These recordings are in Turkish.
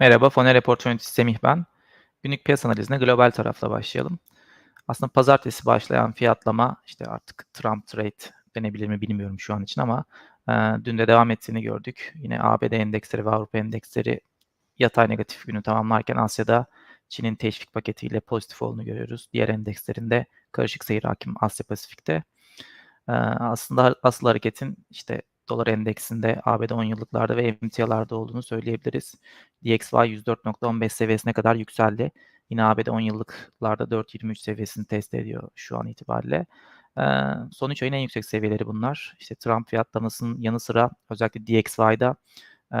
Merhaba, Foner Report Semih ben. Günlük piyasa analizine global tarafla başlayalım. Aslında pazartesi başlayan fiyatlama, işte artık Trump trade denebilir mi bilmiyorum şu an için ama e, dün de devam ettiğini gördük. Yine ABD endeksleri ve Avrupa endeksleri yatay negatif günü tamamlarken Asya'da Çin'in teşvik paketiyle pozitif olduğunu görüyoruz. Diğer endekslerinde karışık seyir hakim Asya Pasifik'te. E, aslında asıl hareketin işte dolar endeksinde ABD 10 yıllıklarda ve emtialarda olduğunu söyleyebiliriz. DXY 104.15 seviyesine kadar yükseldi. Yine ABD 10 yıllıklarda 4.23 seviyesini test ediyor şu an itibariyle. Ee, son 3 ayın en yüksek seviyeleri bunlar. İşte Trump fiyatlamasının yanı sıra özellikle DXY'da e,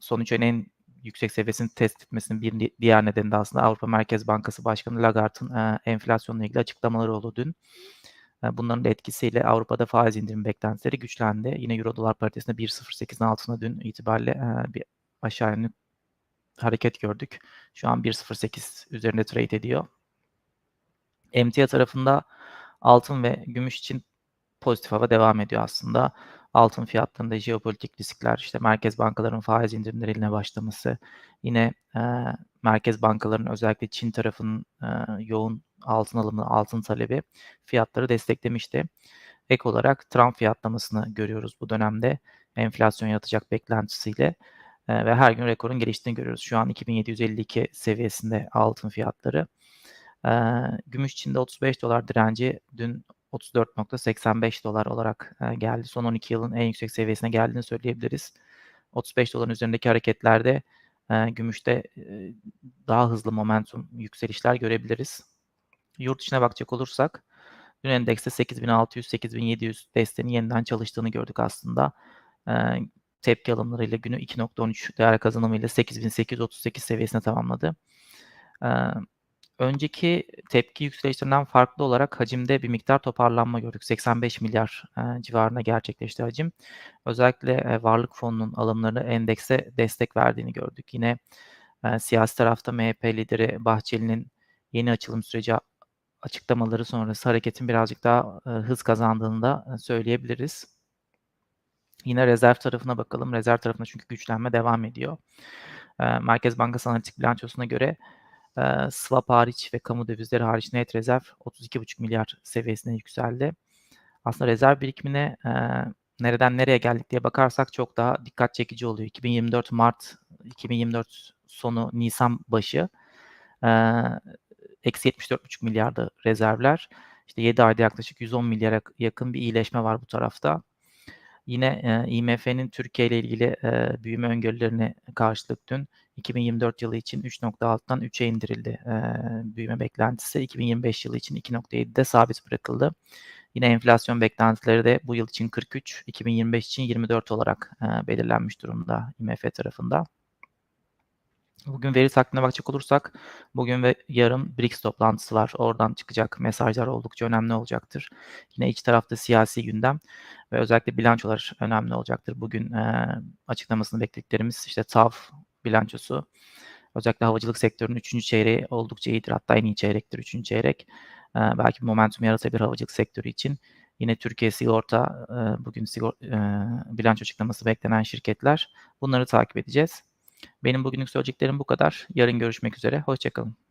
son 3 ayın en yüksek seviyesini test etmesinin bir diğer nedeni de aslında Avrupa Merkez Bankası Başkanı Lagarde'ın e, enflasyonla ilgili açıklamaları oldu dün. Bunların da etkisiyle Avrupa'da faiz indirim beklentileri güçlendi. Yine Euro dolar paritesinde 1.08'in altına dün itibariyle bir aşağı yönlü hareket gördük. Şu an 1.08 üzerinde trade ediyor. Emtia tarafında altın ve gümüş için pozitif hava devam ediyor aslında. Altın fiyatlarında jeopolitik riskler, işte merkez bankaların faiz indirimlerine başlaması, yine e, merkez bankaların özellikle Çin tarafının e, yoğun altın alımı, altın talebi fiyatları desteklemişti. Ek olarak Trump fiyatlamasını görüyoruz bu dönemde enflasyon yaratacak beklentisiyle e, ve her gün rekorun geliştiğini görüyoruz. Şu an 2752 seviyesinde altın fiyatları. E, gümüş Çin'de 35 dolar direnci dün 34.85 dolar olarak e, geldi. Son 12 yılın en yüksek seviyesine geldiğini söyleyebiliriz. 35 doların üzerindeki hareketlerde e, gümüşte e, daha hızlı momentum yükselişler görebiliriz. Yurt dışına bakacak olursak dün endekste 8600-8700 desteğinin yeniden çalıştığını gördük aslında. Tepki alımlarıyla günü 2.13 değer kazanımıyla 8838 seviyesine tamamladı. Önceki tepki yükselişlerinden farklı olarak hacimde bir miktar toparlanma gördük. 85 milyar e, civarına gerçekleşti hacim. Özellikle e, varlık fonunun alımlarını endekse destek verdiğini gördük. Yine e, siyasi tarafta MHP lideri Bahçeli'nin yeni açılım süreci açıklamaları sonrası hareketin birazcık daha e, hız kazandığını da e, söyleyebiliriz. Yine rezerv tarafına bakalım. Rezerv tarafında çünkü güçlenme devam ediyor. E, Merkez Bankası analitik bilançosuna göre e, swap hariç ve kamu dövizleri hariç net rezerv 32,5 milyar seviyesine yükseldi. Aslında rezerv birikimine e, nereden nereye geldik diye bakarsak çok daha dikkat çekici oluyor. 2024 Mart, 2024 sonu Nisan başı eksi 74,5 milyarda rezervler. İşte 7 ayda yaklaşık 110 milyara yakın bir iyileşme var bu tarafta. Yine e, IMF'nin Türkiye ile ilgili e, büyüme öngörülerine karşılık dün 2024 yılı için 3.6'dan 3'e indirildi e, büyüme beklentisi. 2025 yılı için 2.7'de sabit bırakıldı. Yine enflasyon beklentileri de bu yıl için 43, 2025 için 24 olarak e, belirlenmiş durumda IMF tarafında. Bugün veri takvimine bakacak olursak bugün ve yarın BRICS toplantısı var. Oradan çıkacak mesajlar oldukça önemli olacaktır. Yine iç tarafta siyasi gündem ve özellikle bilançolar önemli olacaktır. Bugün e, açıklamasını beklediklerimiz işte TAV bilançosu. Özellikle havacılık sektörünün 3. çeyreği oldukça iyidir. Hatta en iyi çeyrektir 3. çeyrek. E, belki momentum yaratabilir havacılık sektörü için. Yine Türkiye Sigorta e, bugün sigor, e, bilanço açıklaması beklenen şirketler. Bunları takip edeceğiz. Benim bugünlük söyleyeceklerim bu kadar. Yarın görüşmek üzere. Hoşçakalın.